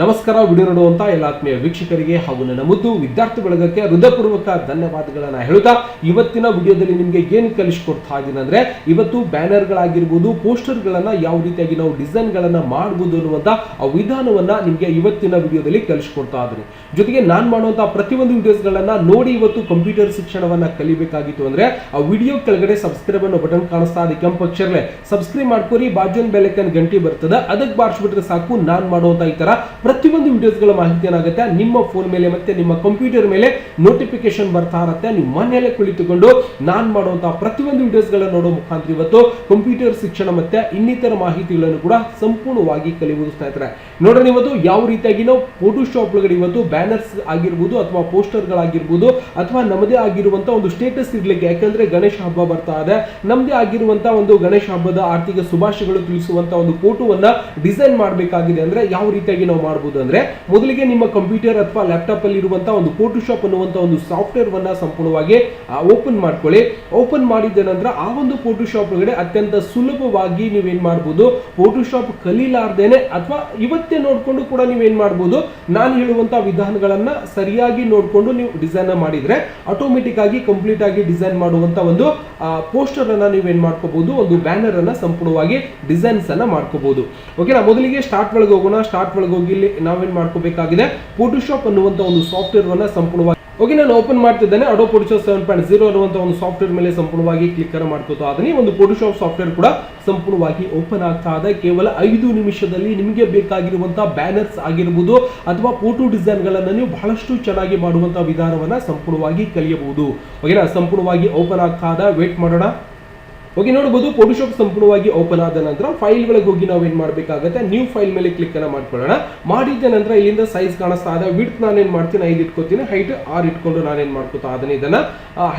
ನಮಸ್ಕಾರ, ವಿಡಿಯೋ ನೋಡುವಂತ ಎಲ್ಲ ಆತ್ಮೀಯ ವೀಕ್ಷಕರಿಗೆ ಹಾಗೂ ನನ್ನ ಮುದ್ದು ವಿದ್ಯಾರ್ಥಿ ಬಳಗಕ್ಕೆ ಹೃದಯಪೂರ್ವಕ ಧನ್ಯವಾದಗಳನ್ನ ಹೇಳುತ್ತಾ, ಇವತ್ತಿನ ವಿಡಿಯೋದಲ್ಲಿ ನಿಮಗೆ ಏನು ಕಲಿಸ್ಕೊಡ್ತಾ ಇದ್ದೀನಿ ಅಂದ್ರೆ, ಇವತ್ತು ಬ್ಯಾನರ್ಗಳಾಗಿರ್ಬೋದು, ಪೋಸ್ಟರ್ಗಳನ್ನ ಯಾವ ರೀತಿಯಾಗಿ ನಾವು ಡಿಸೈನ್ಗಳನ್ನು ಮಾಡಬಹುದು ಅನ್ನುವಂತ ಆ ವಿಧಾನವನ್ನ ನಿಮಗೆ ಇವತ್ತಿನ ವಿಡಿಯೋದಲ್ಲಿ ಕಲಿಸ್ಕೊಡ್ತಾ ಇದ್ದೀನಿ ಜೊತೆಗೆ ನಾನು ಮಾಡುವಂತಹ ಪ್ರತಿಯೊಂದು ವಿಡಿಯೋಸ್ಗಳನ್ನ ನೋಡಿ ಇವತ್ತು ಕಂಪ್ಯೂಟರ್ ಶಿಕ್ಷಣವನ್ನ ಕಲಿಬೇಕಾಗಿತ್ತು ಅಂದ್ರೆ, ಆ ವಿಡಿಯೋ ಕೆಳಗಡೆ ಸಬ್ಸ್ಕ್ರೈಬ್ ಅನ್ನೋ ಬಟನ್ ಕಾಣಿಸ್ತಾ ಇದೆ, ಕೆಂಪು ಅಕ್ಷರಲೆ ಸಬ್ಸ್ಕ್ರೈಬ್ ಮಾಡ್ಕೊರಿ ಬಾಜು ಬೆಲೆಕನ್ ಗಂಟೆ ಬರ್ತದೆ, ಅದಕ್ಕೆ ಬಾರಿಸ್ಬಿಟ್ರೆ ಸಾಕು, ನಾನು ಮಾಡುವಂತ ಈ ತರ ಪ್ರತಿಯೊಂದು ವಿಡಿಯೋಸ್ಗಳ ಮಾಹಿತಿ ಏನಾಗುತ್ತೆ? ನಿಮ್ಮ ಫೋನ್ ಮೇಲೆ ಮತ್ತೆ ನಿಮ್ಮ ಕಂಪ್ಯೂಟರ್ ಮೇಲೆ ನೋಟಿಫಿಕೇಶನ್ ಬರ್ತಾ ಇರುತ್ತೆ. ನೀವು ಮನೆಯಲ್ಲೇ ಕುಳಿತುಕೊಂಡು ನಾನು ಮಾಡುವಂತಹ ಪ್ರತಿಯೊಂದು ವಿಡಿಯೋಸ್ಗಳನ್ನ ನೋಡೋ ಮುಖಾಂತರ ಇವತ್ತು ಕಂಪ್ಯೂಟರ್ ಶಿಕ್ಷಣ ಮತ್ತೆ ಇನ್ನಿತರ ಮಾಹಿತಿಗಳನ್ನು ಕೂಡ ಸಂಪೂರ್ಣವಾಗಿ ಕಲಿಯುವುದು ಸ್ನೇಹಿತರೆ ನೋಡೋಣ ಇವತ್ತು ಯಾವ ರೀತಿಯಾಗಿ ನಾವು ಒಳಗಡೆ ಇವತ್ತು ಬ್ಯಾನರ್ಸ್ ಆಗಿರ್ಬೋದು ಅಥವಾ ಪೋಸ್ಟರ್ಗಳಾಗಿರ್ಬೋದು ಅಥವಾ ನಮ್ಮದೇ ಆಗಿರುವಂತಹ ಒಂದು ಸ್ಟೇಟಸ್ ಇರ್ಲಿಕ್ಕೆ, ಯಾಕಂದ್ರೆ ಗಣೇಶ ಹಬ್ಬ ಬರ್ತಾ ಇದೆ. ನಮ್ಮದೇ ಆಗಿರುವಂತಹ ಒಂದು ಗಣೇಶ ಹಬ್ಬದ ಆರ್ಥಿಕ ಶುಭಾಶಯಗಳು ತಿಳಿಸುವಂತಹ ಒಂದು ಫೋಟೋವನ್ನ ಡಿಸೈನ್ ಮಾಡಬೇಕಾಗಿದೆ. ಅಂದ್ರೆ ಯಾವ ರೀತಿಯಾಗಿ ನಾವು ಮಾಡಬಹುದು ಅಂದ್ರೆ ಮೊದಲಿಗೆ ನಿಮ್ಮ ಕಂಪ್ಯೂಟರ್ ಅಥವಾ ಲ್ಯಾಪ್ಟಾಪ್ ಅಲ್ಲಿ ಇರುವಂತಹ ಒಂದು ಫೋಟೋಶಾಪ್ ಅನ್ನುವಂತಹ ಒಂದು ಸಾಫ್ಟ್ವೇರ್ ವನ್ನ ಸಂಪೂರ್ಣವಾಗಿ ಓಪನ್ ಮಾಡ್ಕೊಳ್ಳಿ. ಓಪನ್ ಮಾಡಿದ ನಂತರ ಆ ಒಂದು ಫೋಟೋಶಾಪ್ ಒಳಗಡೆ ಅತ್ಯಂತ ಸುಲಭವಾಗಿ ನೀವೇನ್ ಮಾಡಬಹುದು ಫೋಟೋಶಾಪ್ ಕಲೀಲಾರ್ದೇನೆ ಅಥವಾ ಇವತ್ತೇ ನೋಡ್ಕೊಂಡು ಕೂಡ ನೀವೇನ್ ಮಾಡಬಹುದು ನಾನು ಹೇಳುವಂತ ವಿಧಾನಗಳನ್ನ ಸರಿಯಾಗಿ ನೋಡ್ಕೊಂಡು ನೀವು ಡಿಸೈನ್ ಮಾಡಿದ್ರೆ ಆಟೋಮೆಟಿಕ್ ಆಗಿ ಕಂಪ್ಲೀಟ್ ಆಗಿ ಡಿಸೈನ್ ಮಾಡುವಂತ ಒಂದು ಪೋಸ್ಟರ್ ಅನ್ನ ನೀವೇನ್ ಮಾಡ್ಕೋಬಹುದು ಒಂದು ಬ್ಯಾನರ್ ಅನ್ನ ಸಂಪೂರ್ಣವಾಗಿ ಡಿಸೈನ್ಸ್ ಅನ್ನ ಮಾಡ್ಕೋಬಹುದು ಓಕೆನಾ ಮೊದಲಿಗೆ ಸ್ಟಾರ್ಟ್ ಒಳಗೆ ಹೋಗೋಣ. ಸ್ಟಾರ್ಟ್ ಒಳಗೆ ಹೋಗಿ ಇಲ್ಲಿ ನಾವೇನ್ ಮಾಡ್ಕೋಬೇಕಾಗಿದೆ? ಫೋಟೋಶಾಪ್ ಅನ್ನುವಂತ ಒಂದು ಸಾಫ್ಟ್ವೇರ್ ಅನ್ನ ಸಂಪೂರ್ಣವಾಗಿ ಓಕೆ ನಾನು ಓಪನ್ ಮಾಡ್ತಿದ್ದೇನೆ. Adobe Photoshop seven point zero ಅನ್ನುವಂತ ಒಂದು ಸಾಫ್ಟ್ವೇರ್ ಮೇಲೆ ಸಂಪೂರ್ಣವಾಗಿ ಕ್ಲಿಕ್ ಅನ್ನ ಮಾಡ್ಕೋತಾ ಅದನ್ನೇ ಒಂದು ಫೋಟೋಶಾಪ್ ಸಾಫ್ಟ್ವೇರ್ ಕೂಡ ಸಂಪೂರ್ಣವಾಗಿ ಓಪನ್ ಆಗ್ತಾ ಇದೆ. ಕೇವಲ ಐದು ನಿಮಿಷದಲ್ಲಿ ನಿಮಗೆ ಬೇಕಾಗಿರುವಂತಹ ಬ್ಯಾನರ್ಸ್ ಆಗಿರ್ಬೋದು ಅಥವಾ ಫೋಟೋ ಡಿಸೈನ್ಗಳನ್ನು ನೀವು ಬಹಳಷ್ಟು ಚೆನ್ನಾಗಿ ಮಾಡುವಂತಹ ವಿಧಾನವನ್ನ ಸಂಪೂರ್ಣವಾಗಿ ಕಲಿಯಬಹುದು. ಓಕೆನಾ ಸಂಪೂರ್ಣವಾಗಿ ಓಪನ್ ಆಗ್ತಾ ಇದೆ. ವೇಟ್ ಮಾಡೋಣ. ಓಕೆ ನೋಡಬಹುದು ಫೋಟೋಶಾಪ್ ಸಂಪೂರ್ಣವಾಗಿ ಓಪನ್ ಆದ ನಂತರ ಫೈಲ್ ಗಳಿಗೆ ಹೋಗಿ ನಾವು ಏನ್ ಮಾಡಬೇಕಾಗುತ್ತೆ? ನ್ಯೂ ಫೈಲ್ ಮೇಲೆ ಕ್ಲಿಕ್ ಅನ್ನ ಮಾಡ್ಕೊಳ್ಳೋಣ. ಮಾಡಿದ ನಂತರ ಇಲ್ಲಿಂದ ಸೈಜ್ ಕಾಣಿಸ್ತಾ ಇದೆ. ವಿಡ್ತ್ ಏನ್ ಮಾಡ್ತೀನಿ? ಐದು ಇಟ್ಕೋತೀನಿ. ಹೈಟ್ ಆರ್ ಇಟ್ಕೊಂಡು ನಾನೇನ್ ಮಾಡ್ಕೋತಾ ಅದನ್ನ ಇದನ್ನ.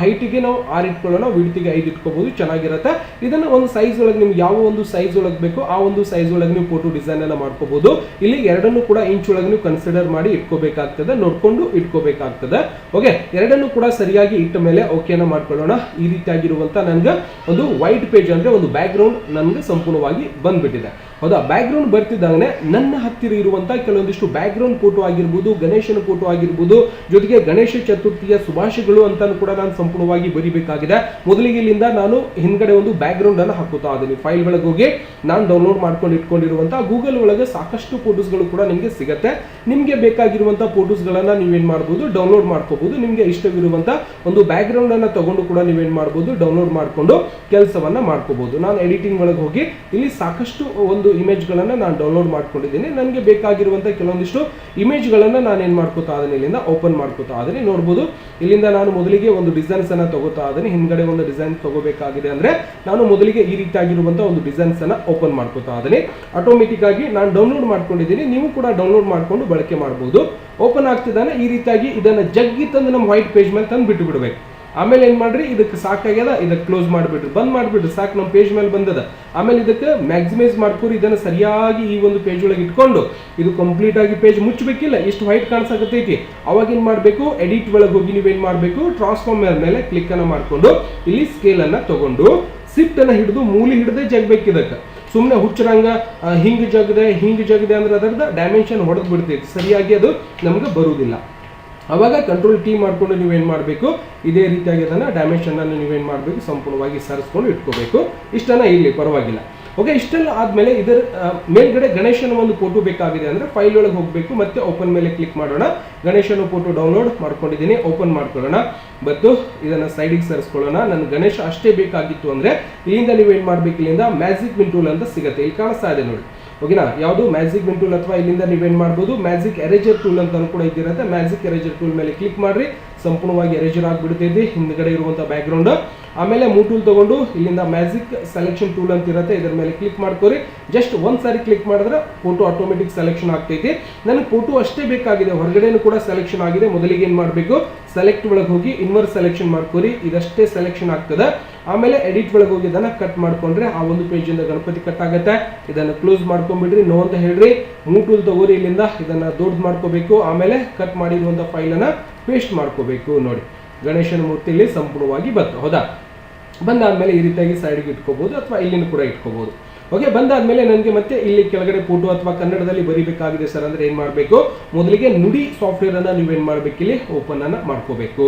ಹೈಟ್ಗೆ ನಾವು ಆರ್ ಇಟ್ಕೊಳ್ಳೋಣ. ವಿಡ್ತಿಗೆ ಐದು ಇಟ್ಕೋಬಹುದು ಚೆನ್ನಾಗಿರುತ್ತೆ. ಇದನ್ನ ಒಂದು ಸೈಜ್ ಒಳಗೆ ನಿಮ್ಗೆ ಯಾವ ಒಂದು ಸೈಜ್ ಒಳಗೆ ಬೇಕು ಆ ಒಂದು ಸೈಜ್ ಒಳಗೆ ನೀವು ಫೋಟೋ ಡಿಸೈನ್ ಎಲ್ಲ ಮಾಡ್ಕೋಬಹುದು ಇಲ್ಲಿ ಎರಡನ್ನು ಕೂಡ ಇಂಚ್ ಒಳಗೆ ನೀವು ಕನ್ಸಿಡರ್ ಮಾಡಿ ಇಟ್ಕೋಬೇಕಾಗ್ತದೆ. ನೋಡ್ಕೊಂಡು ಇಟ್ಕೋಬೇಕಾಗ್ತದೆ. ಓಕೆ ಎರಡನ್ನು ಕೂಡ ಸರಿಯಾಗಿ ಇಟ್ಟ ಮೇಲೆ ಓಕೆನ ಮಾಡ್ಕೊಳ್ಳೋಣ. ಈ ರೀತಿಯಾಗಿರುವಂತ ನನ್ಗೆ ಒಂದು ವೈಟ್ ಪೇಜ್ ಅಂದ್ರೆ ಒಂದು ಬ್ಯಾಕ್ ಗ್ರೌಂಡ್ ನನ್ಗೆ ಸಂಪೂರ್ಣವಾಗಿ ಬಂದ್ಬಿಟ್ಟಿದೆ. ಹೌದಾ? ಬ್ಯಾಕ್ಗ್ರೌಂಡ್ ಬರ್ತಿದ್ದಾಗನೆ ನನ್ನ ಹತ್ತಿರ ಇರುವಂತ ಕೆಲವೊಂದಿಷ್ಟು ಬ್ಯಾಕ್ಗ್ರೌಂಡ್ ಫೋಟೋ ಆಗಿರ್ಬೋದು, ಗಣೇಶನ ಫೋಟೋ ಆಗಿರ್ಬೋದು, ಜೊತೆಗೆ ಗಣೇಶ ಚತುರ್ಥಿಯ ಶುಭಾಶಯಗಳು ಅಂತಾನು ಕೂಡ ನಾನು ಸಂಪೂರ್ಣವಾಗಿ ಬರಿಬೇಕಾಗಿದೆ. ಮೊದಲಿಗೆ ಇಲ್ಲಿಂದ ನಾನು ಹಿಂದ್ಗಡೆ ಒಂದು ಬ್ಯಾಕ್ಗ್ರೌಂಡ್ ಅನ್ನು ಹಾಕುತ್ತಾ ಇದ್ದೀನಿ. ಫೈಲ್ ಒಳಗೆ ಹೋಗಿ ನಾನು ಡೌನ್ಲೋಡ್ ಮಾಡ್ಕೊಂಡು ಇಟ್ಕೊಂಡಿರುವಂಥ ಗೂಗಲ್ ಒಳಗೆ ಸಾಕಷ್ಟು ಫೋಟೋಸ್ಗಳು ಕೂಡ ನಿಮಗೆ ಸಿಗುತ್ತೆ. ನಿಮಗೆ ಬೇಕಾಗಿರುವಂತ ಫೋಟೋಸ್ಗಳನ್ನ ನೀವೇನ್ ಮಾಡ್ಬೋದು? ಡೌನ್ಲೋಡ್ ಮಾಡ್ಕೋಬಹುದು ನಿಮಗೆ ಇಷ್ಟವಿರುವಂತ ಒಂದು ಬ್ಯಾಕ್ಗ್ರೌಂಡ್ ಅನ್ನು ತಗೊಂಡು ಕೂಡ ನೀವೇನ್ ಮಾಡ್ಬೋದು? ಡೌನ್ಲೋಡ್ ಮಾಡಿಕೊಂಡು ಕೆಲಸವನ್ನ ಮಾಡ್ಕೋಬಹುದು ನಾನು ಎಡಿಟಿಂಗ್ ಒಳಗೆ ಹೋಗಿ ಇಲ್ಲಿ ಸಾಕಷ್ಟು ಒಂದು ಇಮೇಜ್ಗಳನ್ನ ನಾನು ಡೌನ್ಲೋಡ್ ಮಾಡ್ಕೊಂಡಿದ್ದೀನಿ. ನನಗೆ ಬೇಕಾಗಿರುವಂತ ಕೆಲವೊಂದಿಷ್ಟು ಇಮೇಜ್ಗಳನ್ನು ನಾನು ಏನು ಮಾಡ್ಕೋತಾ ಇದ್ದೀನಿ, ಇಲ್ಲಿಂದ ಓಪನ್ ಮಾಡ್ಕೋತಾ ಇದ್ದೀನಿ. ನೋಡ್ಬೋದು, ಇಲ್ಲಿಂದ ನಾನು ಮೊದಲಿಗೆ ಒಂದು ಡಿಸೈನ್ಸ್ ಅನ್ನ ತಗೋತಾ ಇದ್ದೀನಿ. ಹಿಂದ್ಗಡೆ ಒಂದು ಡಿಸೈನ್ ತಗೋಬೇಕಾಗಿದೆ ಅಂದ್ರೆ ನಾನು ಮೊದಲಿಗೆ ಈ ರೀತಿಯಾಗಿರುವಂಥ ಒಂದು ಡಿಸೈನ್ಸ್ ಅನ್ನ ಓಪನ್ ಮಾಡ್ಕೋತಾ ಇದ್ದೀನಿ. ಆಟೋಮೆಟಿಕ್ ಆಗಿ ನಾನು ಡೌನ್ಲೋಡ್ ಮಾಡ್ಕೊಂಡಿದ್ದೀನಿ. ನೀವು ಕೂಡ ಡೌನ್ಲೋಡ್ ಮಾಡ್ಕೊಂಡು ಬಳಕೆ ಮಾಡಬಹುದು ಓಪನ್ ಆಗ್ತಿದ್ದಾನೆ, ಈ ರೀತಿಯಾಗಿ ಇದನ್ನ ಜಗ್ಗಿ ತಂದು ನಮ್ಮ ವೈಟ್ ಪೇಜ್ ಮೇಲೆ ತಂದು ಬಿಟ್ಟು ಬಿಡ್ಬೇಕು. ಆಮೇಲೆ ಏನು ಮಾಡ್ರಿ? ಇದಕ್ಕೆ ಸಾಕಾಗ್ಯದ, ಇದಕ್ಕೆ ಕ್ಲೋಸ್ ಮಾಡಿಬಿಟ್ರಿ ಬಂದ್ ಮಾಡಿಬಿಟ್ರಿ ಸಾಕು ನಮ್ಮ ಪೇಜ್ ಮೇಲೆ ಬಂದದ. ಆಮೇಲೆ ಇದಕ್ಕೆ ಮ್ಯಾಕ್ಸಿಮೈಸ್ ಮಾಡ್ಕೊರಿ, ಇದನ್ನ ಸರಿಯಾಗಿ ಈ ಒಂದು ಪೇಜ್ ಒಳಗೆ ಇಟ್ಕೊಂಡು, ಇದು ಕಂಪ್ಲೀಟ್ ಆಗಿ ಪೇಜ್ ಮುಚ್ಚಬೇಕಿಲ್ಲ, ಇಷ್ಟು ವೈಟ್ ಕಾಣಿಸಕತ್ತೈತಿ. ಅವಾಗ ಏನು ಮಾಡಬೇಕು? ಎಡಿಟ್ ಒಳಗೆ ಹೋಗಿ ನೀವೇನು ಮಾಡಬೇಕು? ಟ್ರಾನ್ಸ್ಫಾರ್ಮ್ ಮೇಲೆ ಕ್ಲಿಕ್ ಮಾಡಿಕೊಂಡು, ಇಲ್ಲಿ ಸ್ಕೇಲ್ ಅನ್ನ ತಗೊಂಡು ಸಿಫ್ಟ್ ಅನ್ನ ಹಿಡಿದು, ಮೂಲಿ ಹಿಡದೆ ಜಗ್ಬೇಕು ಇದಕ್ಕೆ. ಸುಮ್ಮನೆ ಹುಚ್ಚರಂಗ ಹಿಂಗೆ ಹಿಂಗ್ ಜಗದೆ ಹಿಂಗ್ ಜಗದೆ ಅಂದ್ರೆ ಅದರದ ಡೈಮೆನ್ಷನ್ ಹೊಡೆದು ಬಿಡ್ತೈತಿ. ಸರಿಯಾಗಿ ಅದು ನಮ್ಗೆ ಬರುವುದಿಲ್ಲ ಅವಾಗ ಕಂಟ್ರೋಲ್ ಟಿ ಮಾಡಿಕೊಂಡು ನೀವೇನು ಮಾಡಬೇಕು? ಇದೇ ರೀತಿಯಾಗಿ ಅದನ್ನು ಡೈಮೆನ್ಷನ್ ಅನ್ನು ನೀವೇನು ಮಾಡಬೇಕು? ಸಂಪೂರ್ಣವಾಗಿ ಸರಿಸ್ಕೊಂಡು ಇಟ್ಕೋಬೇಕು. ಇಷ್ಟನ್ನು ಇಲ್ಲಿ ಪರವಾಗಿಲ್ಲ. ಓಕೆ ಇಷ್ಟೆಲ್ಲ ಆದಮೇಲೆ ಇದರ ಮೇಲ್ಗಡೆ ಗಣೇಶನ ಒಂದು ಫೋಟೋ ಬೇಕಾಗಿದೆ ಅಂದರೆ ಫೈಲ್ ಒಳಗೆ ಹೋಗಬೇಕು. ಮತ್ತೆ ಓಪನ್ ಮೇಲೆ ಕ್ಲಿಕ್ ಮಾಡೋಣ. ಗಣೇಶನ ಫೋಟೋ ಡೌನ್ಲೋಡ್ ಮಾಡ್ಕೊಂಡಿದ್ದೀನಿ. ಓಪನ್ ಮಾಡ್ಕೊಳ್ಳೋಣ. ಮತ್ತು ಇದನ್ನು ಸೈಡಿಗೆ ಸರಿಸ್ಕೊಳ್ಳೋಣ. ನನ್ನ ಗಣೇಶ ಅಷ್ಟೇ ಬೇಕಾಗಿತ್ತು ಅಂದರೆ ಇಲ್ಲಿಂದ ನೀವೇನು ಮಾಡಬೇಕು? ಇಲ್ಲಿಂದ ಮ್ಯಾಜಿಕ್ ವಿನ್ ಟೂಲ್ ಅಂತ ಸಿಗುತ್ತೆ. ಇಲ್ಲಿ ಕಾಣಿಸ್ತಾ ಇದೆ ನೋಡಿ. ಓಕೆನಾ? ಯಾವುದು? ಮ್ಯಾಜಿಕ್ ವಿನ್ ಟೂಲ್ ಅಥವಾ ಇಲ್ಲಿಂದ ನೀವೇನ್ ಮಾಡ್ಬೋದು? ಮ್ಯಾಜಿಕ್ ಎರೇಜರ್ ಟೂಲ್ ಅಂತ ಕೂಡ ಇದ್ದಿರುತ್ತೆ ಮ್ಯಾಜಿಕ್ ಎರೇಜರ್ ಟೂಲ್ ಮೇಲೆ ಕ್ಲಿಕ್ ಮಾಡ್ರಿ. ಸಂಪೂರ್ಣವಾಗಿ ಎರೇಜರ್ ಆಗಿಬಿಡ್ತೈತಿ. ಹಿಂದ್ಗಡೆ ಇರುವಂತ ಬ್ಯಾಕ್ ಗ್ರೌಂಡ್ ಆಮೇಲೆ ಮೂ ಟೂಲ್ ತಗೊಂಡು ಇಲ್ಲಿಂದ ಮ್ಯಾಜಿಕ್ ಸೆಲೆಕ್ಷನ್ ಟೂಲ್ ಅಂತ ಇರುತ್ತೆ ಇದರ ಮೇಲೆ ಕ್ಲಿಕ್ ಮಾಡ್ಕೊರಿ. ಜಸ್ಟ್ ಒಂದ್ ಸಾರಿ ಕ್ಲಿಕ್ ಮಾಡಿದ್ರೆ ಫೋಟೋ ಆಟೋಮೆಟಿಕ್ ಸೆಲೆಕ್ಷನ್ ಆಗ್ತೈತಿ. ನನಗೆ ಫೋಟೋ ಅಷ್ಟೇ ಬೇಕಾಗಿದೆ, ಹೊರಗಡೆನೂ ಕೂಡ ಸೆಲೆಕ್ಷನ್ ಆಗಿದೆ. ಮೊದಲಿಗೆ ಏನು ಮಾಡಬೇಕು? ಸೆಲೆಕ್ಟ್ ಒಳಗೆ ಹೋಗಿ ಇನ್ವರ್ಸ್ ಸೆಲೆಕ್ಷನ್ ಮಾಡ್ಕೊರಿ. ಇದಷ್ಟೇ ಸೆಲೆಕ್ಷನ್ ಆಗ್ತದೆ. ಆಮೇಲೆ ಎಡಿಟ್ ಒಳಗೆ ಹೋಗಿ ಇದನ್ನು ಕಟ್ ಮಾಡ್ಕೊಂಡ್ರೆ ಆ ಒಂದು ಪೇಜಿಂದ ಗಣಪತಿ ಕಟ್ ಆಗುತ್ತೆ. ಇದನ್ನು ಕ್ಲೋಸ್ ಮಾಡ್ಕೊಂಡ್ಬಿಡ್ರಿ. ನೋ ಅಂತ ಹೇಳ್ರಿ. ಮೂ ಟೂಲ್ ತಗೋರಿ ಇಲ್ಲಿಂದ. ಇದನ್ನ ದೊಡ್ಡದು ಮಾಡ್ಕೋಬೇಕು. ಆಮೇಲೆ ಕಟ್ ಮಾಡಿರುವಂಥ ಫೈಲ್ ಅನ್ನ ಪೇಸ್ಟ್ ಮಾಡ್ಕೋಬೇಕು. ನೋಡಿ, ಗಣೇಶನ ಮೂರ್ತಿಯಲ್ಲಿ ಸಂಪೂರ್ಣವಾಗಿ ಬಂತು ಹೌದಾ? ಬಂದಾದ್ಮೇಲೆ ಈ ರೀತಿಯಾಗಿ ಸೈಡ್ಗೆ ಇಟ್ಕೋಬಹುದು ಅಥವಾ ಇಲ್ಲಿನೂ ಕೂಡ ಇಟ್ಕೋಬಹುದು ಓಕೆ ಬಂದಾದ್ಮೇಲೆ ನನಗೆ ಮತ್ತೆ ಇಲ್ಲಿ ಕೆಳಗಡೆ ಫೋಟೋ ಅಥವಾ ಕನ್ನಡದಲ್ಲಿ ಬರಿಬೇಕಾಗಿದೆ ಸರ್ ಅಂದ್ರೆ ಏನ್ ಮಾಡಬೇಕು? ಮೊದಲಿಗೆ ನುಡಿ ಸಾಫ್ಟ್ವೇರ್ ಅನ್ನ ನೀವೇನ್ ಮಾಡ್ಬೇಕು ಇಲ್ಲಿ? ಓಪನ್ ಅನ್ನ ಮಾಡ್ಕೋಬೇಕು.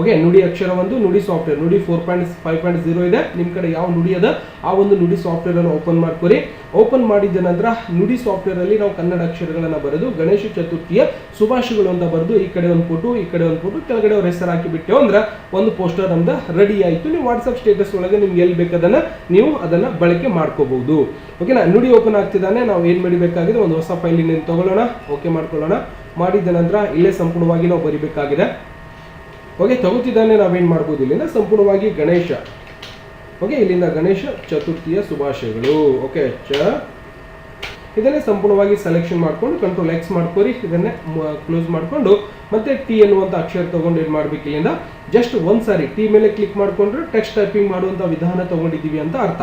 ಓಕೆ ನುಡಿ ಅಕ್ಷರ ಒಂದು, Nudi software Nudi four point five point zero ಇದೆ. ನಿಮ್ಮ ಕಡೆ ಯಾವ ನುಡಿ ಅದ, ಆ ಒಂದು ನುಡಿ ಸಾಫ್ಟ್ವೇರ್ ಅನ್ನು ಓಪನ್ ಮಾಡ್ಕೊರಿ. ಓಪನ್ ಮಾಡಿದ ನಂತರ ನುಡಿ ಸಾಫ್ಟ್ವೇರ್ ಅಲ್ಲಿ ನಾವು ಕನ್ನಡ ಅಕ್ಷರಗಳನ್ನು ಬರೆದು, ಗಣೇಶ ಚತುರ್ಥಿಯ ಶುಭಾಶಯಗಳು ಅಂತ ಬರೆದು, ಈ ಕಡೆ ಒಂದು ಫೋಟೋ ಈ ಕಡೆ ಒಂದು ಫೋಟೋ ಕೆಳಗಡೆ ಅವ್ರ ಹೆಸರು ಹಾಕಿ ಬಿಟ್ಟೆವು ಅಂದ್ರೆ ಒಂದು ಪೋಸ್ಟರ್ ನಮ್ದು ರೆಡಿ ಆಯಿತು. ನೀವು ವಾಟ್ಸಪ್ ಸ್ಟೇಟಸ್ ಒಳಗೆ ನಿಮ್ಗೆ ಎಲ್ಲಿ ಬೇಕದನ್ನು ನೀವು ಅದನ್ನ ಬಳಕೆ ಮಾಡ್ಕೋಬಹುದು. ಓಕೆನಾ ನುಡಿ ಓಪನ್ ಆಗ್ತಿದ್ದಾನೆ, ನಾವು ಏನು ಮಾಡಬೇಕಾಗಿದೆ, ಒಂದು ಹೊಸ ಫೈಲ್ ತಗೊಳ್ಳೋಣ. ಓಕೆ ಮಾಡ್ಕೊಳ್ಳೋಣ. ಮಾಡಿದ ನಂತರ ಇಲ್ಲೇ ಸಂಪೂರ್ಣವಾಗಿ ನಾವು ಬರಿಬೇಕಾಗಿದೆ. ಓಕೆ ತಗೋತಿದ್ದಾನೆ ನಾವೇನು ಮಾಡ್ಬೋದು? ಇಲ್ಲಿಂದ ಸಂಪೂರ್ಣವಾಗಿ ಗಣೇಶ. ಓಕೆ ಇಲ್ಲಿಂದ ಗಣೇಶ ಚತುರ್ಥಿಯ ಶುಭಾಶಯಗಳು. ಓಕೆ ಚ. ಇದನ್ನೇ ಸಂಪೂರ್ಣವಾಗಿ ಸೆಲೆಕ್ಷನ್ ಮಾಡಿಕೊಂಡು ಕಂಟ್ರೋಲ್ ಎಕ್ಸ್ ಮಾಡ್ಕೊರಿ, ಇದನ್ನೇ ಕ್ಲೋಸ್ ಮಾಡ್ಕೊಂಡು, ಮತ್ತೆ ಟಿ ಎನ್ನುವಂಥ ಅಕ್ಷರ ತಗೊಂಡು ಏನು ಮಾಡ್ಬೇಕು ಇಲ್ಲಿಂದ? ಜಸ್ಟ್ ಒಂದ್ಸಾರಿ ಟಿ ಮೇಲೆ ಕ್ಲಿಕ್ ಮಾಡಿಕೊಂಡ್ರೆ ಟೆಕ್ಸ್ಟ್ ಟೈಪಿಂಗ್ ಮಾಡುವಂಥ ವಿಧಾನ ತೊಗೊಂಡಿದ್ದೀವಿ ಅಂತ ಅರ್ಥ.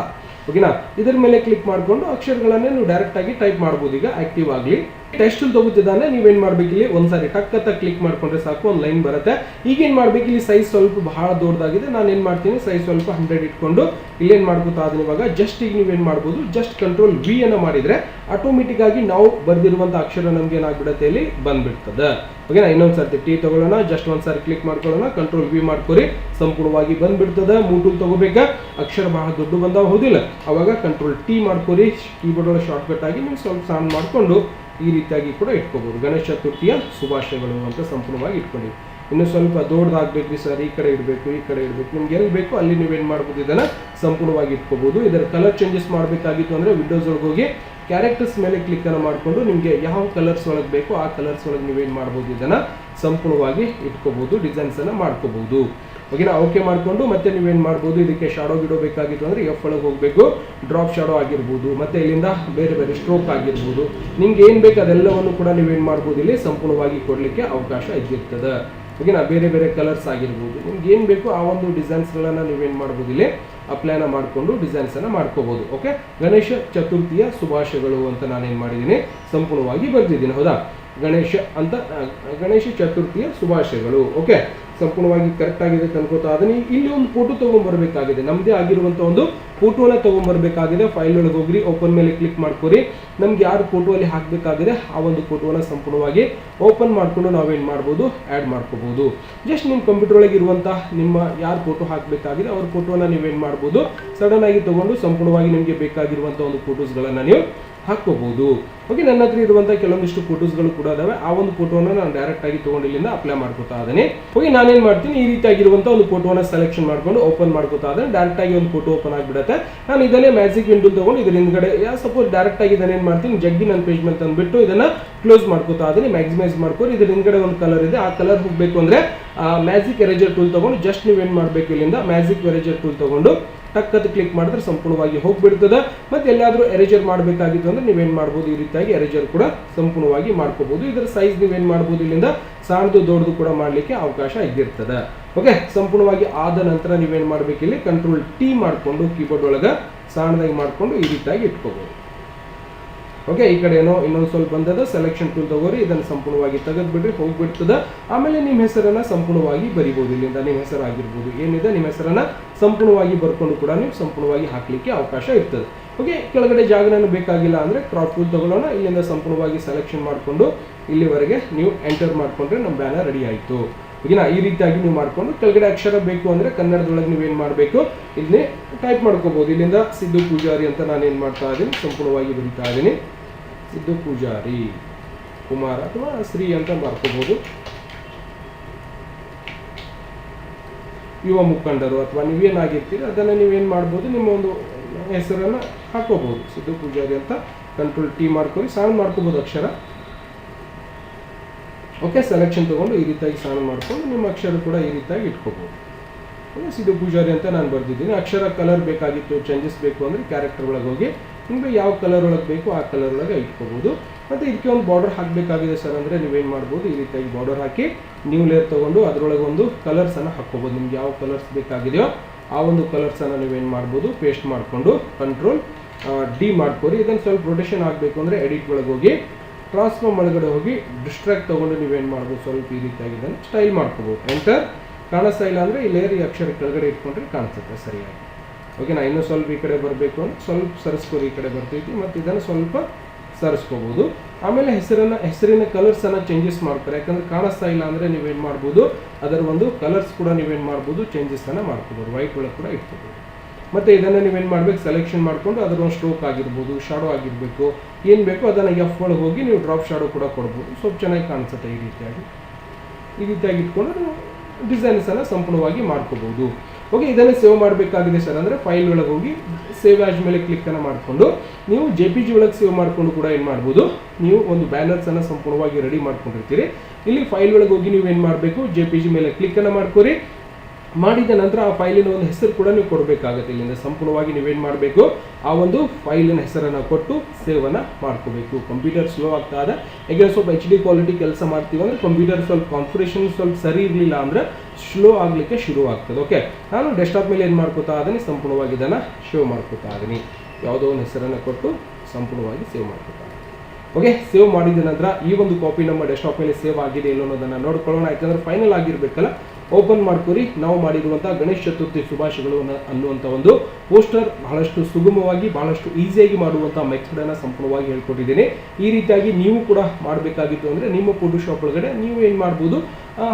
ಓಕೆನಾ ಇದ್ರ ಮೇಲೆ ಕ್ಲಿಕ್ ಮಾಡ್ಕೊಂಡು ಅಕ್ಷರಗಳನ್ನೇ ನೀವು ಡೈರೆಕ್ಟ್ ಆಗಿ ಟೈಪ್ ಮಾಡ್ಬೋದು. ಈಗ ಆಕ್ಟಿವ್ ಆಗಲಿ. ಟೆಸ್ಟ್ ತಗೋತಿದ್ದಾನೆ ನೀವೇನು ಮಾಡ್ಬೇಕು ಇಲ್ಲಿ? ಒಂದ್ಸಾರಿ ಟಕ್ ಅಂತ ಕ್ಲಿಕ್ ಮಾಡ್ಕೊಂಡ್ರೆ ಸಾಕು, ಒಂದು ಲೈನ್ ಬರುತ್ತೆ. ಈಗ ಏನ್ ಮಾಡ್ಬೇಕು ಇಲ್ಲಿ? ಸೈಜ್ ಸ್ವಲ್ಪ ಬಹಳ ದೊಡ್ಡದಾಗಿದೆ. ನಾನು ಏನು ಮಾಡ್ತೀನಿ? ಸೈಜ್ ಸ್ವಲ್ಪ ಹಂಡ್ರೆಡ್ ಇಟ್ಕೊಂಡು ಇಲ್ಲೇನು ಮಾಡ್ಕೋತಾ ಅದನ್ನ ಇವಾಗ? ಜಸ್ಟ್ ಈಗ ನೀವೇನು ಮಾಡ್ಬೋದು? ಜಸ್ಟ್ ಕಂಟ್ರೋಲ್ ವಿ ಅನ್ನು ಮಾಡಿದರೆ ಆಟೋಮೆಟಿಕ್ ಆಗಿ ನಾವು ಬರೆದಿರುವಂಥ ಅಕ್ಷರ ನಮ್ಗೆ ಏನಾಗ್ಬಿಡುತ್ತೆ ಇಲ್ಲಿ ಬಂದ್ಬಿಡ್ತದೆ. ಓಕೆನಾ ಇನ್ನೊಂದ್ಸರ್ತಿ ಟಿ ತಗೊಳ್ಳೋಣ ಜಸ್ಟ್ ಒಂದ್ಸಾರಿ ಕ್ಲಿಕ್ ಮಾಡ್ಕೊಳ್ಳೋಣ ಕಂಟ್ರೋಲ್ ವಿ ಮಾಡ್ಕೊರಿ, ಸಂಪೂರ್ಣವಾಗಿ ಬಂದ್ಬಿಡ್ತದ, ಮೂಟೂಲ್ ತಗೋಬೇಕಾ? ಅಕ್ಷರ ಬಹಳ ದೊಡ್ಡ ಬಂದಾವ, ಹೌದಿಲ್ಲ? ಅವಾಗ ಕಂಟ್ರೋಲ್ ಟಿ ಮಾಡ್ಕೊರಿ ಕೀಬೋರ್ಡ್ ಒಳಗೆ ಶಾರ್ಟ್ ಕಟ್ ಆಗಿ ನೀವು ಸ್ವಲ್ಪ ಸಣ್ಣ ಮಾಡಿಕೊಂಡು ಈ ರೀತಿಯಾಗಿ ಕೂಡ ಇಟ್ಕೋಬೋದು. ಗಣೇಶ ಚತುರ್ಥಿಯ ಶುಭಾಶಯಗಳು ಅಂತ ಸಂಪೂರ್ಣವಾಗಿ ಇಟ್ಕೊಳ್ಳಿ ಇನ್ನು ಸ್ವಲ್ಪ ದೊಡ್ಡದಾಗಬೇಕು ಸರ್, ಈ ಕಡೆ ಇಡಬೇಕು, ಈ ಕಡೆ ಇಡಬೇಕು. ನಿಮ್ಗೆ ಎಲ್ಲಿ ಬೇಕು ಅಲ್ಲಿ ನೀವೇನು ಮಾಡ್ಬೋದು, ಇದನ್ನು ಸಂಪೂರ್ಣವಾಗಿ ಇಟ್ಕೋಬೋದು. ಇದರ ಕಲರ್ ಚೇಂಜಸ್ ಮಾಡಬೇಕಾಗಿತ್ತು ಅಂದರೆ ವಿಂಡೋಸ್ ಒಳಗೆ ಹೋಗಿ ಕ್ಯಾರೆಕ್ಟರ್ಸ್ ಮೇಲೆ ಕ್ಲಿಕ್ ಅನ್ನು ಮಾಡಿಕೊಂಡು ನಿಮಗೆ ಯಾವ ಕಲರ್ಸ್ ಒಳಗೆ ಬೇಕೋ ಆ ಕಲರ್ಸ್ ಒಳಗೆ ನೀವೇನು ಮಾಡ್ಬೋದು ಇದನ್ನು ಸಂಪೂರ್ಣವಾಗಿ ಇಟ್ಕೋಬಹುದು ಡಿಸೈನ್ಸ್ ಅನ್ನ ಮಾಡ್ಕೋಬಹುದು ಓಕೆನಾ ಓಕೆ ಮಾಡ್ಕೊಂಡು ಮತ್ತೆ ನೀವೇನು ಮಾಡ್ಬೋದು, ಇದಕ್ಕೆ ಶಾಡೋ ಗಿಡೋ ಬೇಕಾಗಿತ್ತು ಅಂದ್ರೆ ಎಫ್ ಒಳಗೆ ಹೋಗಬೇಕು ಡ್ರಾಪ್ ಶಾಡೋ ಆಗಿರ್ಬೋದು, ಮತ್ತೆ ಇಲ್ಲಿಂದ ಬೇರೆ ಬೇರೆ ಸ್ಟ್ರೋಕ್ ಆಗಿರ್ಬೋದು. ನಿಮ್ಗೆ ಏನು ಬೇಕು ಅದೆಲ್ಲವನ್ನು ಕೂಡ ನೀವೇನು ಮಾಡ್ಬೋದು ಇಲ್ಲಿ ಸಂಪೂರ್ಣವಾಗಿ ಕೊಡಲಿಕ್ಕೆ ಅವಕಾಶ ಇದ್ದಿರ್ತದೆ. ಓಕೆನಾ ಬೇರೆ ಬೇರೆ ಕಲರ್ಸ್ ಆಗಿರ್ಬೋದು. ನಿಮ್ಗೆ ಏನು ಬೇಕು ಆ ಒಂದು ಡಿಸೈನ್ಸ್ಗಳನ್ನು ನೀವೇನು ಮಾಡ್ಬೋದು ಇಲ್ಲಿ ಅಪ್ಲೈನ ಮಾಡಿಕೊಂಡು ಡಿಸೈನ್ಸನ್ನು ಮಾಡ್ಕೋಬೋದು ಓಕೆ ಗಣೇಶ ಚತುರ್ಥಿಯ ಶುಭಾಶಯಗಳು ಅಂತ ನಾನೇನು ಮಾಡಿದ್ದೀನಿ ಸಂಪೂರ್ಣವಾಗಿ ಬರೆದಿದ್ದೀನಿ ಹೌದಾ? ಗಣೇಶ ಅಂತ ಗಣೇಶ ಚತುರ್ಥಿಯ ಶುಭಾಶಯಗಳು. ಓಕೆ ಸಂಪೂರ್ಣವಾಗಿ ಕರೆಕ್ಟ್ ಆಗಿದೆ ಅನ್ಕೋತಾ ಅದನ್ನ ಇಲ್ಲಿ ಒಂದು ಫೋಟೋ ತಗೊಂಡ್ಬರ್ಬೇಕಾಗಿದೆ ನಮ್ಮದೇ ಆಗಿರುವಂಥ ಒಂದು ಫೋಟೋನ ತಗೊಂಡ್ಬರ್ಬೇಕಾಗಿದೆ ಫೈಲ್ ಒಳಗೆ ಹೋಗ್ರಿ ಓಪನ್ ಮೇಲೆ ಕ್ಲಿಕ್ ಮಾಡ್ಕೊರಿ. ನಮ್ಗೆ ಯಾರು ಫೋಟೋ ಅಲ್ಲಿ ಹಾಕಬೇಕಾಗಿದೆ, ಆ ಒಂದು ಫೋಟೋನ ಸಂಪೂರ್ಣವಾಗಿ ಓಪನ್ ಮಾಡ್ಕೊಂಡು ನಾವೇನು ಮಾಡ್ಬೋದು ಆ್ಯಡ್ ಮಾಡ್ಕೋಬಹುದು ಜಸ್ಟ್ ನಿಮ್ಮ ಕಂಪ್ಯೂಟರ್ ಒಳಗೆ ಇರುವಂತಹ ನಿಮ್ಮ ಯಾರು ಫೋಟೋ ಹಾಕಬೇಕಾಗಿದೆ, ಅವ್ರ ಫೋಟೋನ ನೀವೇನು ಮಾಡ್ಬೋದು ಸಡನ್ ಆಗಿ ತಗೊಂಡು ಸಂಪೂರ್ಣವಾಗಿ ನಿಮಗೆ ಬೇಕಾಗಿರುವಂಥ ಒಂದು ಫೋಟೋಸ್ಗಳನ್ನು ನೀವು ಹಾಕ್ಕೋಬಹುದು ಓಕೆ ನನ್ನ ಹತ್ರ ಇರುವಂಥ ಕೆಲವೊಂದಿಷ್ಟು ಫೋಟೋಸ್ಗಳು ಕೂಡ ಅದಾವೆ ಆ ಒಂದು ಫೋಟೋನ ನಾನು ಡೈರೆಕ್ಟ್ ಆಗಿ ತಗೊಂಡು ಇಲ್ಲಿಂದ ಅಪ್ಲೈ ಮಾಡ್ಕೋತಾ ಇದ್ದೇನೆ. ಓಕೆ ನಾನೇನು ಮಾಡ್ತೀನಿ? ಈ ರೀತಿಯಾಗಿರುವಂಥ ಒಂದು ಫೋಟೋನ ಸೆಲೆಕ್ಷನ್ ಮಾಡ್ಕೊಂಡು ಓಪನ್ ಮಾಡ್ಕೋತಾ ಡೈರೆಕ್ಟ್ ಆಗಿ ಒಂದು ಫೋಟೋ ಓಪನ್ ಆಗಿಬಿಡುತ್ತೆ. ನಾನು ಇದನ್ನೇ ಮ್ಯಾಜಿಕ್ ವಿಂಡೋ ತಗೊಂಡು ಇದರ ಹಿಂದ್ಗಡೆ, ಯಾ ಸಪೋಸ್ ಡೈರೆಕ್ಟ್ ಆಗಿ ಇದನ್ನೇನ್ ಏನು ಮಾಡ್ತೀನಿ? ಜಗ್ಗಿ ನನ್ನ ಪೇಜ್ ಮೇಲೆ ತಂದ್ಬಿಟ್ಟು ಇದನ್ನ ಕ್ಲೋಸ್ ಮಾಡ್ಕೋತಾ ಇದ್ದೀನಿ. ಮ್ಯಾಕ್ಸಿಮೈಸ್ ಮಾಡ್ಕೊಂಡು ಇದರ ಹಿಂದ್ಗಡೆ ಒಂದು ಕಲರ್ ಇದೆ. ಆ ಕಲರ್ ಹೋಗಬೇಕು ಅಂದ್ರೆ ಮ್ಯಾಜಿಕ್ ಎರೇಜರ್ ಟೂಲ್ ತಗೊಂಡು ಜಸ್ಟ್ ನೀವೇನು ಮಾಡಬೇಕು ಇಲ್ಲಿಂದ? ಮ್ಯಾಜಿಕ್ ಎರೇಜರ್ ಟೂಲ್ ತಗೊಂಡು ಟಕ್ ಕ್ಲಿಕ್ ಮಾಡಿದ್ರೆ ಸಂಪೂರ್ಣವಾಗಿ ಹೋಗಿಬಿಡ್ತದೆ. ಮತ್ತೆ ಎಲ್ಲಾದ್ರೂ ಎರೇಜರ್ ಮಾಡಬೇಕಾಗಿತ್ತು ಅಂದ್ರೆ ನೀವೇನು ಮಾಡ್ಬೋದು? ಈ ರೀತಿಯಾಗಿ ಎರೇಜರ್ ಕೂಡ ಸಂಪೂರ್ಣವಾಗಿ ಮಾಡ್ಕೋಬಹುದು ಇದರ ಸೈಜ್ ನೀವೇನು ಮಾಡ್ಬೋದು? ಇಲ್ಲಿಂದ ಸಣ್ಣದು ದೊಡ್ಡದು ಕೂಡ ಮಾಡಲಿಕ್ಕೆ ಅವಕಾಶ ಇದ್ದಿರ್ತದೆ. ಓಕೆ ಸಂಪೂರ್ಣವಾಗಿ ಆದ ನಂತರ ನೀವೇನು ಮಾಡ್ಬೇಕು ಇಲ್ಲಿ? ಕಂಟ್ರೋಲ್ ಟಿ ಮಾಡಿಕೊಂಡು ಕೀಬೋರ್ಡ್ ಒಳಗ ಸಣ್ಣದಾಗಿ ಮಾಡ್ಕೊಂಡು ಈ ರೀತಿಯಾಗಿ ಇಟ್ಕೋಬಹುದು ಓಕೆ ಈ ಕಡೆ ಏನೋ ಇನ್ನೊಂದು ಸ್ವಲ್ಪ ಬಂದದ್ದು ಸೆಲೆಕ್ಷನ್ ಟೂಲ್ ತಗೋರಿ, ಇದನ್ನು ಸಂಪೂರ್ಣವಾಗಿ ತೆಗೆದು ಹೋಗ್ಬಿಡ್ತದೆ. ಹೋಗ್ಬಿಡ್ತದ ಆಮೇಲೆ ನಿಮ್ಮ ಹೆಸರನ್ನ ಸಂಪೂರ್ಣವಾಗಿ ಬರಿಬೋದು. ಇಲ್ಲಿಂದ ನಿಮ್ಮ ಹೆಸರು ಆಗಿರ್ಬೋದು. ಏನಿದೆ? ನಿಮ್ಮ ಹೆಸರನ್ನ ಸಂಪೂರ್ಣವಾಗಿ ಬರ್ಕೊಂಡು ಕೂಡ ನೀವು ಸಂಪೂರ್ಣವಾಗಿ ಹಾಕಲಿಕ್ಕೆ ಅವಕಾಶ ಇರ್ತದೆ. ಓಕೆ ಕೆಳಗಡೆ ಜಾಗನೂ ಬೇಕಾಗಿಲ್ಲ ಅಂದ್ರೆ ಕ್ರಾಪ್ ಟೂಲ್ ತಗೊಳ್ಳೋಣ. ಇಲ್ಲಿಂದ ಸಂಪೂರ್ಣವಾಗಿ ಸೆಲೆಕ್ಷನ್ ಮಾಡಿಕೊಂಡು, ಇಲ್ಲಿವರೆಗೆ ನೀವು ಎಂಟರ್ ಮಾಡಿಕೊಂಡ್ರೆ ನಮ್ಮ ಬ್ಯಾನರ್ ರೆಡಿ ಆಯಿತು. ಓಕೆನಾ? ಈ ರೀತಿಯಾಗಿ ನೀವು ಮಾಡಿಕೊಂಡು, ಕೆಳಗಡೆ ಅಕ್ಷರ ಬೇಕು ಅಂದರೆ ಕನ್ನಡದೊಳಗೆ ನೀವೇನು ಮಾಡಬೇಕು? ಇಲ್ಲಿ ಟೈಪ್ ಮಾಡ್ಕೋಬೋದು. ಇಲ್ಲಿಂದ ಸಿದ್ದು ಪೂಜಾರಿ ಅಂತ ನಾನು ಏನು ಮಾಡ್ತಾ ಇದ್ದೀನಿ ಸಂಪೂರ್ಣವಾಗಿ ಬರಿತಾ ಇದ್ದೀನಿ ಸಿದ್ದು ಪೂಜಾರಿ ಕುಮಾರ ಅಥವಾ ಶ್ರೀ ಅಂತ ಮಾಡ್ಕೋಬಹುದು ಯುವ ಮುಖಂಡರು ಅಥವಾ ನೀವೇನಾಗಿರ್ತೀರಿ, ಅದನ್ನು ನೀವೇನು ಮಾಡ್ಬೋದು, ನಿಮ್ಮ ಒಂದು ಹೆಸರನ್ನು ಹಾಕೋಬಹುದು ಸಿದ್ದು ಪೂಜಾರಿ ಅಂತ ಕಂಟ್ರೋಲ್ ಟಿ ಮಾಡ್ಕೊಳ್ಳಿ ಸ್ನಾನ ಮಾಡ್ಕೋಬೋದು ಅಕ್ಷರ. ಓಕೆ ಸೆಲೆಕ್ಷನ್ ತೊಗೊಂಡು ಈ ರೀತಿಯಾಗಿ ಸ್ನಾನ ಮಾಡ್ಕೊಂಡು ನಿಮ್ಮ ಅಕ್ಷರ ಕೂಡ ಈ ರೀತಿಯಾಗಿ ಇಟ್ಕೋಬೋದು. ಸಿದ್ಧ ಸಿದ್ದು ಪೂಜಾರಿ ಅಂತ ನಾನು ಬರ್ದಿದ್ದೀನಿ. ಅಕ್ಷರ ಕಲರ್ ಬೇಕಾಗಿತ್ತು ಚೇಂಜಸ್ ಬೇಕು ಅಂದರೆ ಕ್ಯಾರೆಕ್ಟರ್ ಒಳಗೆ ಹೋಗಿ ನಿಮಗೆ ಯಾವ ಕಲರ್ ಒಳಗೆ ಬೇಕು ಆ ಕಲರ್ ಒಳಗೆ ಇಟ್ಕೋಬೋದು. ಮತ್ತು ಇದಕ್ಕೆ ಒಂದು ಬಾರ್ಡರ್ ಹಾಕಬೇಕಾಗಿದೆ ಸರ್ ಅಂದರೆ ನೀವೇನು ಮಾಡ್ಬೋದು, ಈ ರೀತಿಯಾಗಿ ಬಾರ್ಡರ್ ಹಾಕಿ ನ್ಯೂ ಲೇಯರ್ ತೊಗೊಂಡು ಅದರೊಳಗೆ ಒಂದು ಕಲರ್ಸನ್ನು ಹಾಕ್ಕೋಬೋದು. ನಿಮ್ಗೆ ಯಾವ ಕಲರ್ಸ್ ಬೇಕಾಗಿದೆಯೋ ಆ ಒಂದು ಕಲರ್ಸನ್ನು ನೀವೇನು ಮಾಡ್ಬೋದು ಪೇಸ್ಟ್ ಮಾಡಿಕೊಂಡು ಕಂಟ್ರೋಲ್ ಡಿ ಮಾಡ್ಕೋರಿ. ಇದನ್ನು ಸ್ವಲ್ಪ ರೊಟೇಷನ್ ಆಗಬೇಕು ಅಂದರೆ ಎಡಿಟ್ ಒಳಗೆ ಹೋಗಿ ಟ್ರಾನ್ಸ್ಫಾರ್ಮ್ ಒಳಗಡೆ ಹೋಗಿ ಡಿಸ್ಟ್ರಾಕ್ಟ್ ತೊಗೊಂಡು ನೀವೇನು ಮಾಡ್ಬೋದು, ಸ್ವಲ್ಪ ಈ ರೀತಿಯಾಗಿ ಇದನ್ನು ಸ್ಟೈಲ್ ಮಾಡ್ಕೋಬೋದು. ಎಂಟರ್ ಕಾಣಿಸ್ತಾ ಇಲ್ಲ ಅಂದರೆ ಈ ಲೇರಿ ಅಕ್ಷರ ಕೆಳಗಡೆ ಇಟ್ಕೊಂಡ್ರೆ ಕಾಣಿಸುತ್ತೆ ಸರಿಯಾಗಿ. ಓಕೆನಾ ಇನ್ನೂ ಸ್ವಲ್ಪ ಈ ಕಡೆ ಬರಬೇಕು ಅಂತ ಸ್ವಲ್ಪ ಸರಿಸ್ಕೋರಿ ಈ ಕಡೆ ಬರ್ತೈತಿ, ಮತ್ತು ಇದನ್ನು ಸ್ವಲ್ಪ ಸರಿಸ್ಕೋಬೋದು. ಆಮೇಲೆ ಹೆಸರನ್ನು, ಹೆಸರಿನ ಕಲರ್ಸನ್ನು ಚೇಂಜಸ್ ಮಾಡ್ತಾರೆ. ಯಾಕಂದ್ರೆ ಕಾಣಿಸ್ತಾ ಇಲ್ಲ ಅಂದರೆ ನೀವೇನು ಮಾಡ್ಬೋದು, ಅದರ ಒಂದು ಕಲರ್ಸ್ ಕೂಡ ನೀವೇನು ಮಾಡ್ಬೋದು ಚೇಂಜಸ್ಸನ್ನು ಮಾಡ್ಕೋಬೋದು. ವೈಟ್ ಒಳಗೆ ಕೂಡ ಇರ್ತದೆ ಮತ್ತು ಇದನ್ನು ನೀವೇನು ಮಾಡಬೇಕು ಸೆಲೆಕ್ಷನ್ ಮಾಡಿಕೊಂಡು ಅದರ ಒಂದು ಸ್ಟ್ರೋಕ್ ಆಗಿರ್ಬೋದು ಶಾಡೋ ಆಗಿರಬೇಕು. ಏನು ಬೇಕೋ ಅದನ್ನು ಎಫ್ ಒಳಗೆ ಹೋಗಿ ನೀವು ಡ್ರಾಪ್ ಶಾಡೋ ಕೂಡ ಕೊಡ್ಬೋದು. ಸ್ವಲ್ಪ ಚೆನ್ನಾಗಿ ಕಾಣಿಸುತ್ತೆ ಈ ರೀತಿಯಾಗಿ. ಈ ರೀತಿಯಾಗಿ ಇಟ್ಕೊಂಡು ಡಿಸೈನ್ಸನ್ನು ಸಂಪೂರ್ಣವಾಗಿ ಮಾಡ್ಕೋಬಹುದು ಓಕೆ ಇದನ್ನು ಸೇವ್ ಮಾಡಬೇಕಾಗಿದೆ ಸರ್ ಅಂದರೆ ಫೈಲ್ ಒಳಗೆ ಹೋಗಿ ಸೇವ್ ಆಸ್ ಮೇಲೆ ಕ್ಲಿಕ್ ಅನ್ನು ಮಾಡಿಕೊಂಡು, ನೀವು ಜೆ ಪಿ ಜಿ ಒಳಗೆ ಸೇವ್ ಮಾಡ್ಕೊಂಡು ಕೂಡ ಏನು ಮಾಡ್ಬೋದು, ನೀವು ಒಂದು ಬ್ಯಾನರ್ಸ್ ಅನ್ನ ಸಂಪೂರ್ಣವಾಗಿ ರೆಡಿ ಮಾಡ್ಕೊಂಡಿರ್ತೀರಿ. ಇಲ್ಲಿ ಫೈಲ್ ಒಳಗೆ ಹೋಗಿ ನೀವು ಏನು ಮಾಡಬೇಕು ಜೆ ಪಿ ಜಿ ಮೇಲೆ ಕ್ಲಿಕ್ ಅನ್ನ ಮಾಡ್ಕೊರಿ. ಮಾಡಿದ ನಂತರ ಆ ಫೈಲಿನ ಒಂದು ಹೆಸರು ಕೂಡ ನೀವು ಕೊಡಬೇಕಾಗುತ್ತೆ. ಇಲ್ಲಿಂದ ಸಂಪೂರ್ಣವಾಗಿ ನೀವೇನು ಮಾಡಬೇಕು? ಆ ಒಂದು ಫೈಲಿನ ಹೆಸರನ್ನು ಕೊಟ್ಟು ಸೇವ್ ಅನ್ನ ಮಾಡ್ಕೋಬೇಕು. ಕಂಪ್ಯೂಟರ್ ಸ್ಲೋ ಆಗ್ತಾ ಇದೆ. ಈಗ ಸ್ವಲ್ಪ ಎಚ್ ಡಿ ಕ್ವಾಲಿಟಿ ಕೆಲಸ ಮಾಡ್ತೀವಿ ಅಂದ್ರೆ ಕಂಪ್ಯೂಟರ್ ಸ್ವಲ್ಪ ಕಾನ್ಫಿಗರೇಷನ್ ಸ್ವಲ್ಪ ಸರಿ ಇರಲಿಲ್ಲ ಅಂದ್ರೆ ಸ್ಲೋ ಆಗಲಿಕ್ಕೆ ಶುರು ಆಗ್ತದೆ. ಓಕೆ ನಾನು ಡೆಸ್ಕ್ಟಾಪ್ ಮೇಲೆ ಏನು ಮಾಡ್ಕೋತಾ ಇದೀನಿ? ಸಂಪೂರ್ಣವಾಗಿ ಇದನ್ನು ಶೇವ್ ಮಾಡ್ಕೋತಾ ಇದ್ದೀನಿ ಯಾವುದೋ ಒಂದು ಹೆಸರನ್ನು ಕೊಟ್ಟು ಸಂಪೂರ್ಣವಾಗಿ ಸೇವ್ ಮಾಡ್ಕೋತಾ ಓಕೆ ಸೇವ್ ಮಾಡಿದ ನಂತರ ಈ ಒಂದು ಕಾಪಿ ನಮ್ಮ ಡೆಸ್ಕ್ಟಾಪ್ ಮೇಲೆ ಸೇವ್ ಆಗಿದೆ ಇಲ್ಲೋ ಅನ್ನೋದನ್ನ ನೋಡ್ಕೊಳ್ಳೋಣ. ಯಾಕಂದ್ರೆ ಫೈನಲ್ ಆಗಿರ್ಬೇಕಲ್ಲ. ಓಪನ್ ಮಾಡ್ಕೊರಿ. ನಾವು ಮಾಡಿರುವಂಥ ಗಣೇಶ ಚತುರ್ಥಿ ಶುಭಾಶಯಗಳು ಅನ್ನುವಂಥ ಒಂದು ಪೋಸ್ಟರ್ ಬಹಳಷ್ಟು ಸುಗಮವಾಗಿ, ಬಹಳಷ್ಟು ಈಸಿಯಾಗಿ ಮಾಡುವಂಥ ಮೆಥಡ್ ಅನ್ನ ಸಂಪೂರ್ಣವಾಗಿ ಹೇಳ್ಕೊಟ್ಟಿದ್ದೀನಿ. ಈ ರೀತಿಯಾಗಿ ನೀವು ಕೂಡ ಮಾಡಬೇಕಾಗಿತ್ತು ಅಂದ್ರೆ ನಿಮ್ಮ ಫೋಟೋಶಾಪ್ ಒಳಗಡೆ ನೀವು ಏನು ಮಾಡ್ಬೋದು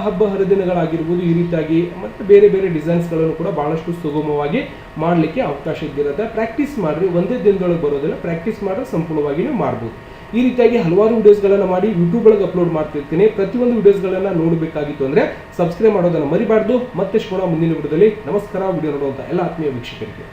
ಹಬ್ಬ ಹರಿದಿನಗಳಾಗಿರ್ಬೋದು, ಈ ರೀತಿಯಾಗಿ ಮತ್ತೆ ಬೇರೆ ಬೇರೆ ಡಿಸೈನ್ಸ್ಗಳನ್ನು ಕೂಡ ಬಹಳಷ್ಟು ಸುಗಮವಾಗಿ ಮಾಡಲಿಕ್ಕೆ ಅವಕಾಶ ಇದ್ದಿರುತ್ತೆ. ಪ್ರಾಕ್ಟೀಸ್ ಮಾಡ್ರಿ. ಒಂದೇ ದಿನದೊಳಗೆ ಬರೋದಿಲ್ಲ. ಪ್ರಾಕ್ಟೀಸ್ ಮಾಡಿದ್ರೆ ಸಂಪೂರ್ಣವಾಗಿ ನೀವು ಮಾಡ್ಬೋದು. ಈ ರೀತಿಯಾಗಿ ಹಲವಾರು ವಿಡಿಯೋಸ್ಗಳನ್ನು ಮಾಡಿ ಯೂಟ್ಯೂಬ್ ಒಳಗೆ ಅಪ್ಲೋಡ್ ಮಾಡ್ತಿರ್ತೀನಿ. ಪ್ರತಿಯೊಂದು ವಿಡಿಯೋಸ್ಗಳನ್ನು ನೋಡಬೇಕಾಗಿತ್ತು ಅಂದರೆ ಸಬ್ಸ್ಕ್ರೈಬ್ ಮಾಡೋದನ್ನು ಮರಿಬಾರ್ದು. ಮತ್ತೆ ಶೋಣ ಮುಂದಿನ ವಿಡಿಯೋದಲ್ಲಿ ನಮಸ್ಕಾರ. ವಿಡಿಯೋ ನೋಡುವಂಥ ಎಲ್ಲ ಆತ್ಮೀಯ ವೀಕ್ಷಕರಿಗೆ.